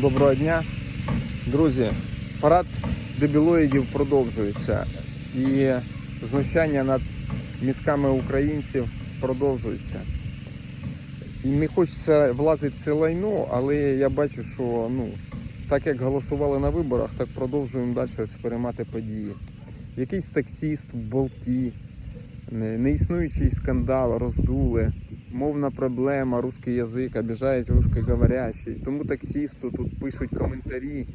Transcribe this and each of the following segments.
Доброго дня. Друзі, парад дебілоїдів продовжується. І знущання над мізками українців продовжується. І не хочеться влазити це лайно, але я бачу, що ну, так як голосували на виборах, так продовжуємо далі сприймати події. Якийсь таксіст в болті, неіснуючий скандал, роздули, мовна проблема, русский язик, обіжають русскоговорящий. Тому таксісту тут пишуть коментарі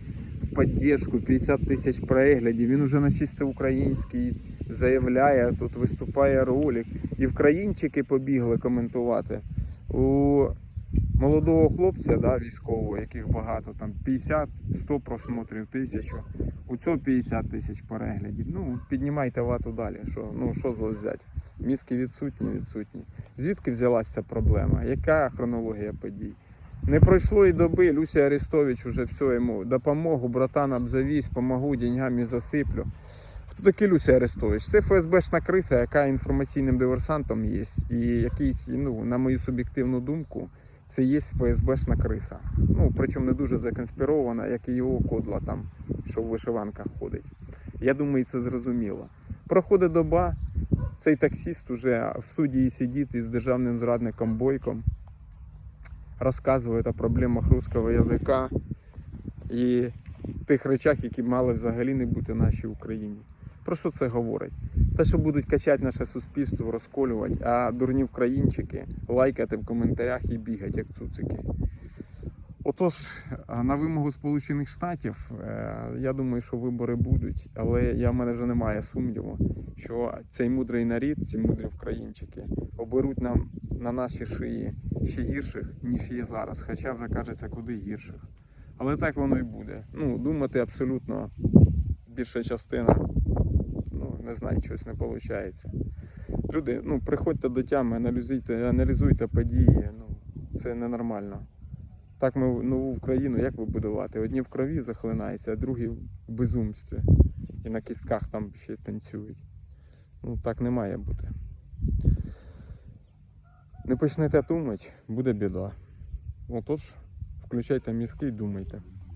в підтримку, 50 тисяч переглядів. Він уже на чисто український заявляє, тут виступає ролик. І вкраїнчики побігли коментувати. У молодого хлопця, да, військового, яких багато, там 50-100 просмотрів, тисячу. У цього 50 тисяч переглядів. Ну, піднімайте вату далі. Що, ну, що з вас взяти? Мізки відсутні, відсутні. Звідки взялася ця проблема? Яка хронологія подій? Не пройшло і доби, Люся Арестович уже все йому допомогу, братан обзавіз, помогу, деньгами засиплю. Хто такий Люся Арестович? Це ФСБшна криса, яка інформаційним диверсантом є, і який, ну, на мою суб'єктивну думку, це є ФСБшна криса. Ну, причому не дуже законспірована, як і його кодла там, що в вишиванках ходить. Я думаю, це зрозуміло. Проходить доба, цей таксіст уже в студії сидить із державним зрадником Бойком, розказує о проблемах русского язика і тих речах, які мали взагалі не бути нашій Україні. Про що це говорить? Те, що будуть качати наше суспільство, розколювати, а дурні українчики лайкати в коментарях і бігати, як цуцики. Отож, на вимогу Сполучених Штатів, е, я думаю, що вибори будуть, але я в мене вже немає сумніву, що цей мудрий нарід, ці мудрі українчики оберуть нам на наші шиї ще гірших, ніж є зараз. Хоча вже кажеться, куди гірших. Але так воно і буде. Ну, думати абсолютно більша частина, не знаю, щось не виходить. Люди, ну, приходьте до тями, аналізуйте, аналізуйте події. Ну, це ненормально. Так ми нову Україну як вибудувати? Одні в крові захлинаються, а другі в безумстві. І на кістках там ще танцюють. Ну так не має бути. Не почнете думати, буде біда. Отож, включайте мізки і думайте.